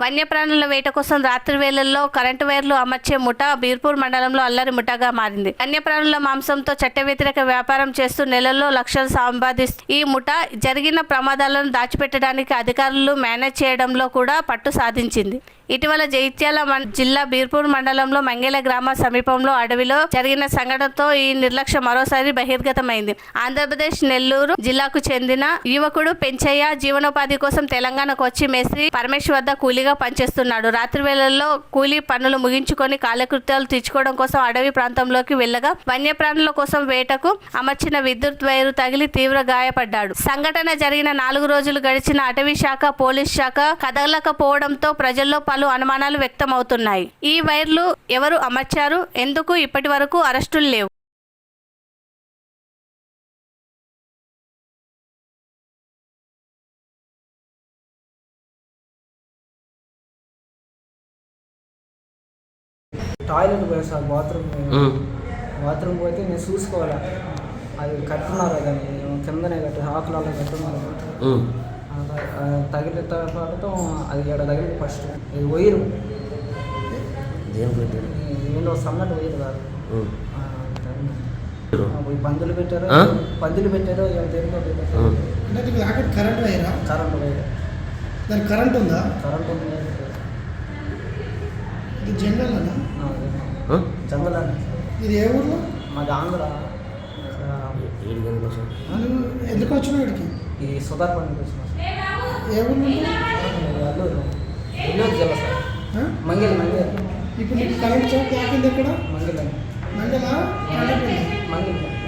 వన్యప్రాణుల వేట కోసం రాత్రి వేళల్లో కరెంటు వైర్లు అమర్చే ముఠ బీర్పూర్ మండలంలో అల్లరి ముఠాగా మారింది. వన్యప్రాణుల మాంసంతో చట్ట వ్యతిరేక వ్యాపారం చేస్తూ నెలల్లో లక్షలు సంపాదిస్తూ ఈ ముఠ జరిగిన ప్రమాదాలను దాచిపెట్టడానికి అధికారులు మేనేజ్ చేయడంలో కూడా పట్టు సాధించింది. ఇటీవల జైత్యాల జిల్లా బీర్పూర్ మండలంలో మంగేల గ్రామ సమీపంలో అడవిలో జరిగిన సంఘటనతో ఈ నిర్లక్ష్యం మరోసారి బహిర్గతమైంది. ఆంధ్రప్రదేశ్ నెల్లూరు జిల్లాకు చెందిన యువకుడు పెంచయ్య జీవనోపాధి కోసం తెలంగాణకు వచ్చి మేస్త్రి పరమేశ్వర్ వద్ద కూలీగా పనిచేస్తున్నాడు. రాత్రి వేళల్లో కూలీ పనులు ముగించుకొని కాలకృత్యాలు తీర్చుకోవడం కోసం అడవి ప్రాంతంలోకి వెళ్ళగా వన్యప్రాణుల కోసం వేటకు అమర్చిన విద్యుత్ వైరు తగిలి తీవ్ర గాయపడ్డాడు. సంఘటన జరిగిన నాలుగు రోజులు గడిచిన అటవీ శాఖ పోలీస్ శాఖ కదలకపోవడంతో ప్రజల్లో పలు అనుమానాలు వ్యక్తమవుతున్నాయి. ఈ వైర్లు ఎవరు అమర్చారు? ఎందుకు ఇప్పటి వరకు అరెస్టులు లేవు? టాయిలెట్ పోయి సార్ బాత్రూమ్. బాత్రూమ్ పోతే నేను చూసుకోవాలా? అది కట్టున్నారు దాన్ని? కిందనే కట్టు ఆకులలో కట్టున్నారు తగిలిన తర్వాత అది ఇక్కడ తగిలింది ఫస్ట్ ఇది వైరు దేని గురించి ఏంటో సన్నటి వైరు కాదు. పందులు పెట్టారు? పందులు పెట్టారు ఇది rocket current Wyra? Current wire. దానికి కరెంట్ ఉందా? కరెంట్ ఉంది ఇది జంగల్ అనా ఆ, అదే. ఆ? జంగల్ ఇది ఏ ఊర్లో? మాది ఆంధ్ర. ఎందుకు వచ్చినావు ఇక్కడికి? ఇది సుధార్ పండుగ వచ్చిన. ఏ? మంగళ మంగళ. ఇప్పుడు కరెంట్ షాక్ తాకింది ఎక్కడ? మంగళ. ఉంది. మంగళ.